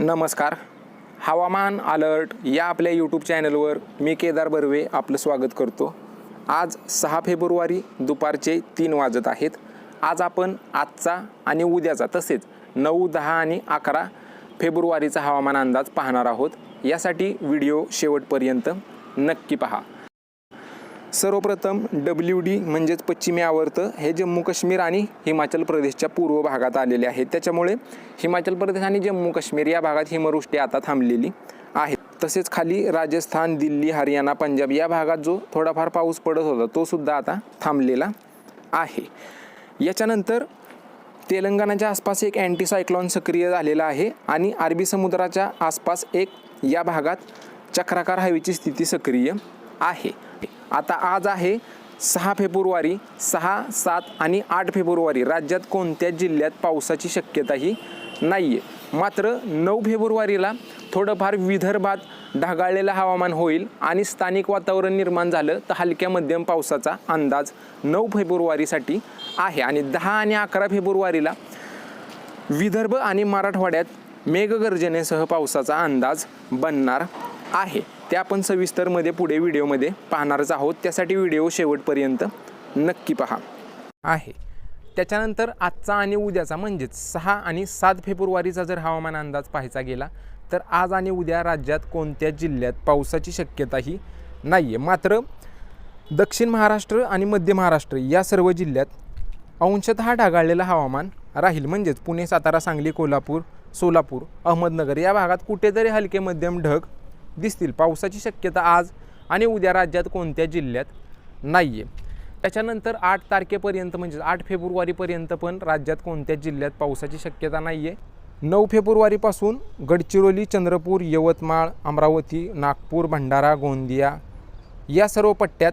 नमस्कार. हवामान अलर्ट या आपल्या यूट्यूब चॅनलवर मी केदार बर्वे आपलं स्वागत करतो. आज सहा फेब्रुवारी दुपारचे तीन वाजत आहेत. आज आपण आजचा आणि उद्याचा तसेच नऊ दहा आणि अकरा फेब्रुवारीचा हवामान अंदाज पाहणार आहोत. यासाठी व्हिडिओ शेवटपर्यंत नक्की पहा. सर्वप्रथम डब्ल्यू डी म्हणजेच पश्चिमी आवर्त हे जम्मू काश्मीर आणि हिमाचल प्रदेशच्या पूर्व भागात आलेले आहेत त्याच्यामुळे हिमाचल प्रदेश आणि जम्मू काश्मीर या भागात हिमवृष्टी आता थांबलेली आहे. तसेच खाली राजस्थान दिल्ली हरियाणा पंजाब या भागात जो थोडाफार पाऊस पडत होता तो सुद्धा आता थांबलेला आहे. याच्यानंतर तेलंगणाच्या आसपास एक अँटीसायक्लॉन सक्रिय झालेला आहे आणि अरबी समुद्राच्या आसपास एक या भागात चक्राकार हवेची स्थिती सक्रिय आहे. आता आज आहे सहा फेब्रुवारी सहा सात आणि आठ फेब्रुवारी. राज्यात कोणत्या जिल्ह्यात पावसाची शक्यताही नाही आहे मात्र नऊ फेब्रुवारीला थोडंफार विदर्भात ढगाळलेलं हवामान होईल आणि स्थानिक वातावरण निर्माण झालं तर हलक्या मध्यम पावसाचा अंदाज नऊ फेब्रुवारीसाठी आहे. आणि दहा आणि अकरा फेब्रुवारीला विदर्भ आणि मराठवाड्यात मेघगर्जनेसह पावसाचा अंदाज बनणार आहे. ते आपण सविस्तरमध्ये पुढे व्हिडिओमध्ये पाहणारच आहोत. त्यासाठी व्हिडिओ शेवटपर्यंत नक्की पहा. आहे. त्याच्यानंतर आजचा आणि उद्याचा म्हणजेच सहा आणि सात फेब्रुवारीचा जर हवामान अंदाज पाहायचा गेला तर आज आणि उद्या राज्यात कोणत्याच जिल्ह्यात पावसाची शक्यताही नाही आहे मात्र दक्षिण महाराष्ट्र आणि मध्य महाराष्ट्र या सर्व जिल्ह्यात अंशतः ढगाळलेलं हवामान राहील. म्हणजेच पुणे सातारा सांगली कोल्हापूर सोलापूर अहमदनगर या भागात कुठेतरी हलके मध्यम ढग दिसतील. पावसाची शक्यता आज आणि उद्या राज्यात कोणत्या जिल्ह्यात नाही आहे त्याच्यानंतर आठ तारखेपर्यंत म्हणजेच आठ फेब्रुवारीपर्यंत पण राज्यात कोणत्या जिल्ह्यात पावसाची शक्यता नाही आहे नऊ फेब्रुवारीपासून गडचिरोली चंद्रपूर यवतमाळ अमरावती नागपूर भंडारा गोंदिया या सर्व पट्ट्यात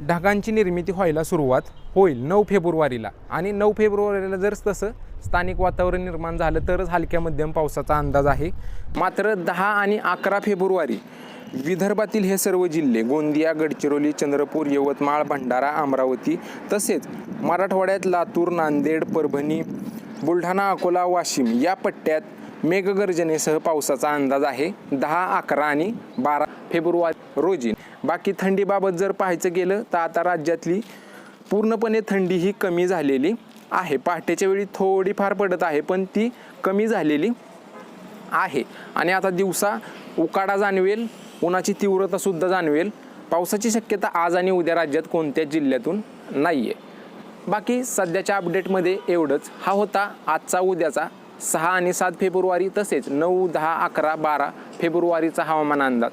ढगांची निर्मिती व्हायला सुरुवात होईल नऊ फेब्रुवारीला. आणि नऊ फेब्रुवारीला जर तसं स्थानिक वातावरण निर्माण झालं तरच हलक्या मध्यम पावसाचा अंदाज आहे. मात्र दहा आणि अकरा फेब्रुवारी विदर्भातील हे सर्व जिल्हे गोंदिया गडचिरोली चंद्रपूर यवतमाळ भंडारा अमरावती तसेच मराठवाड्यात लातूर नांदेड परभणी बुलढाणा अकोला वाशिम या पट्ट्यात मेघगर्जनेसह पावसाचा अंदाज आहे. दहा अकरा आणि बारा फेब्रुवारी रोजी. बाकी थंडीबाबत जर पाहायचं गेलं तर आता राज्यातली पूर्णपणे थंडी ही कमी झालेली आहे. पहाटेच्या वेळी थोडीफार पडत आहे पण ती कमी झालेली आहे. आणि आता दिवसा उकाडा जाणवेल उन्हाची तीव्रतासुद्धा जाणवेल. पावसाची शक्यता आज आणि उद्या राज्यात कोणत्याच जिल्ह्यातून नाही आहे बाकी सध्याच्या अपडेटमध्ये एवढंच. हा होता आजचा उद्याचा सहा आणि सात फेब्रुवारी तसेच नऊ दहा अकरा बारा फेब्रुवारीचा हवामान अंदाज.